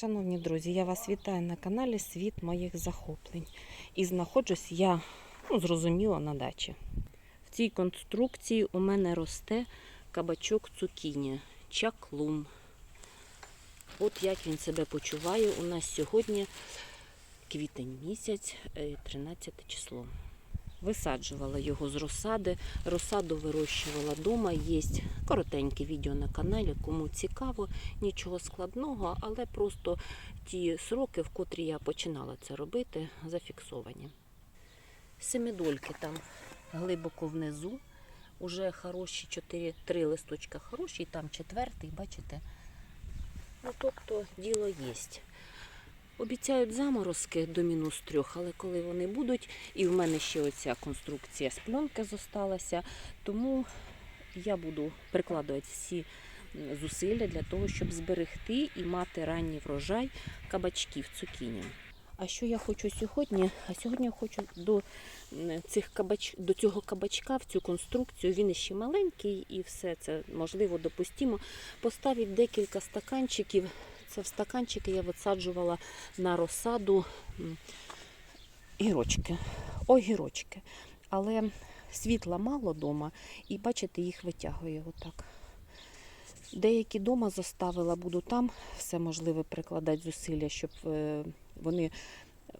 Шановні друзі, я вас вітаю на каналі Світ моїх захоплень. І знаходжусь я, ну, зрозуміло, на дачі. В цій конструкції у мене росте кабачок цукіні, чаклун. От як він себе почуває. У нас сьогодні квітень місяць, е, 13 число. Висаджувала його з розсади. Розсаду вирощувала вдома. Є коротеньке відео на каналі, кому цікаво, нічого складного, але просто ті сроки, в котрі я починала це робити, зафіксовані. Семидольки там глибоко внизу. Уже хороші 4, 3 листочка хороші, там четвертий, бачите? Ну, тобто діло є. Обіцяють заморозки до мінус трьох, але коли вони будуть, і в мене ще оця конструкція з пленки зосталася, тому я буду прикладувати всі зусилля для того, щоб зберегти і мати ранній врожай кабачків цукіні. А що я хочу сьогодні? А сьогодні я хочу до цих кабач... до цього кабачка в цю конструкцію. Він ще маленький і все це можливо допустимо. Поставити декілька стаканчиків. Це в стаканчики я висаджувала на розсаду гірочки. Огірочки. Але світла мало вдома, і бачите, їх витягує отак. Деякі дома заставила, буду там все можливе прикладати зусилля, щоб е, вони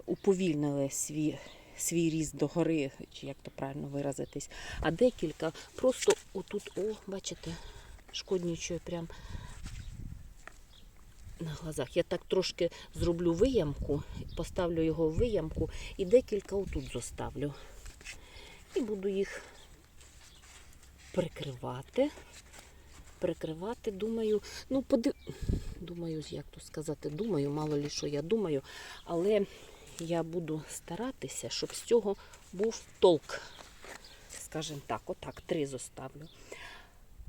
уповільнили свій, свій ріст до гори, чи як то правильно виразитись. А декілька просто отут, о, бачите, шкоднічою прям на глазах. Я так трошки зроблю виямку, поставлю його в виямку і декілька отут зоставлю. І буду їх прикривати. Прикривати, думаю, ну подив... думаю, як то сказати, думаю, мало лі що я думаю, але я буду старатися, щоб з цього був толк. Скажімо так, отак, три зоставлю.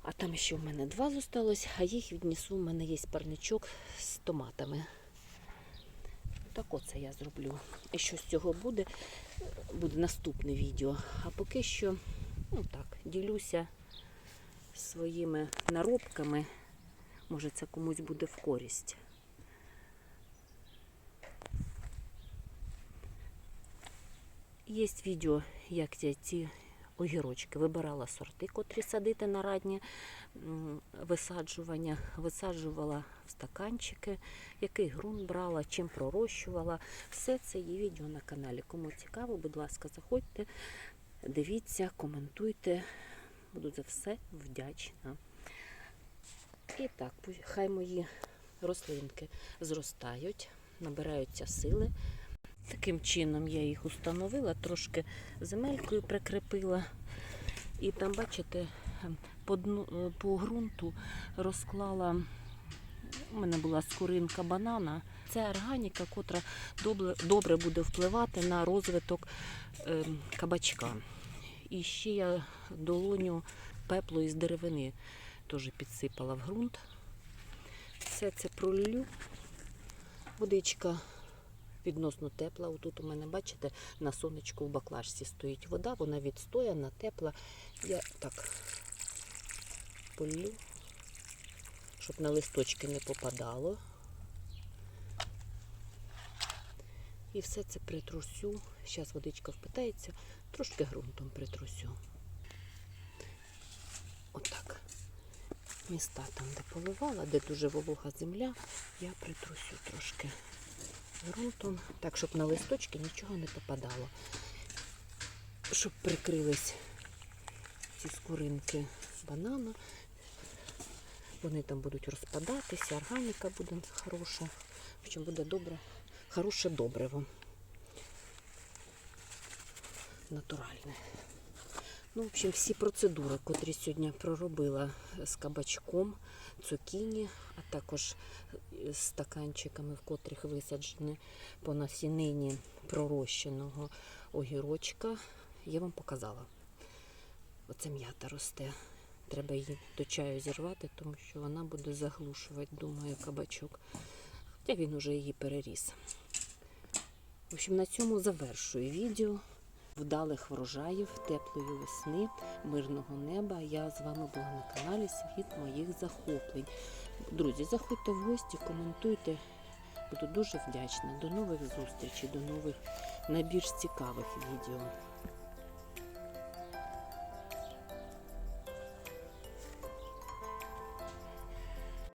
А там ще в мене два зосталось, а їх віднесу. У мене є парничок з томатами. Так оце я зроблю. І що з цього буде, буде наступне відео. А поки що, ну так, ділюся своїми наробками. Може, це комусь буде в користь. Є відео, як я ці огірочки вибирала сорти, котрі садити на радні висаджування. Висаджувала в стаканчики, який ґрунт брала, чим пророщувала. Все це є відео на каналі. Кому цікаво, будь ласка, заходьте, дивіться, коментуйте. Буду за все вдячна. І так, хай мої рослинки зростають, набираються сили. Таким чином я їх установила, трошки земелькою прикріпила. І там, бачите, по, дну, е, по ґрунту розклала. У мене була скоринка банана. Це органіка, котра добре, буде впливати на розвиток е, кабачка. І ще я долоню пеплу із деревини теж підсипала в ґрунт. Все це пролю. Водичка відносно тепла. Отут у мене, бачите, на сонечку в баклажці стоїть вода, вона відстояна, тепла. Я так полю, щоб на листочки не попадало. І все це притрусю. Зараз водичка впитається, трошки ґрунтом притрусю. Отак. Міста там, де поливала, де дуже волога земля, я притрусю трошки ґрунтом, так, щоб на листочки нічого не попадало. Щоб прикрились ці скоринки банану. Вони там будуть розпадатися, органіка буде хороша. В буде добре, хороше добриво. Натуральне. Ну, в общем, всі процедури, котрі сьогодні проробила з кабачком, цукіні, а також з стаканчиками, в котрих висаджені по насінині пророщеного огірочка, я вам показала. Оце м'ята росте. Треба її до чаю зірвати, тому що вона буде заглушувати, думаю, кабачок. Хоча він уже її переріс. В общем, на цьому завершую відео. Вдалих врожаїв, теплої весни, мирного неба. Я з вами була на каналі Світ моїх захоплень. Друзі, заходьте в гості, коментуйте, Буду дуже вдячна. До нових зустрічей, до нових найбільш цікавих відео.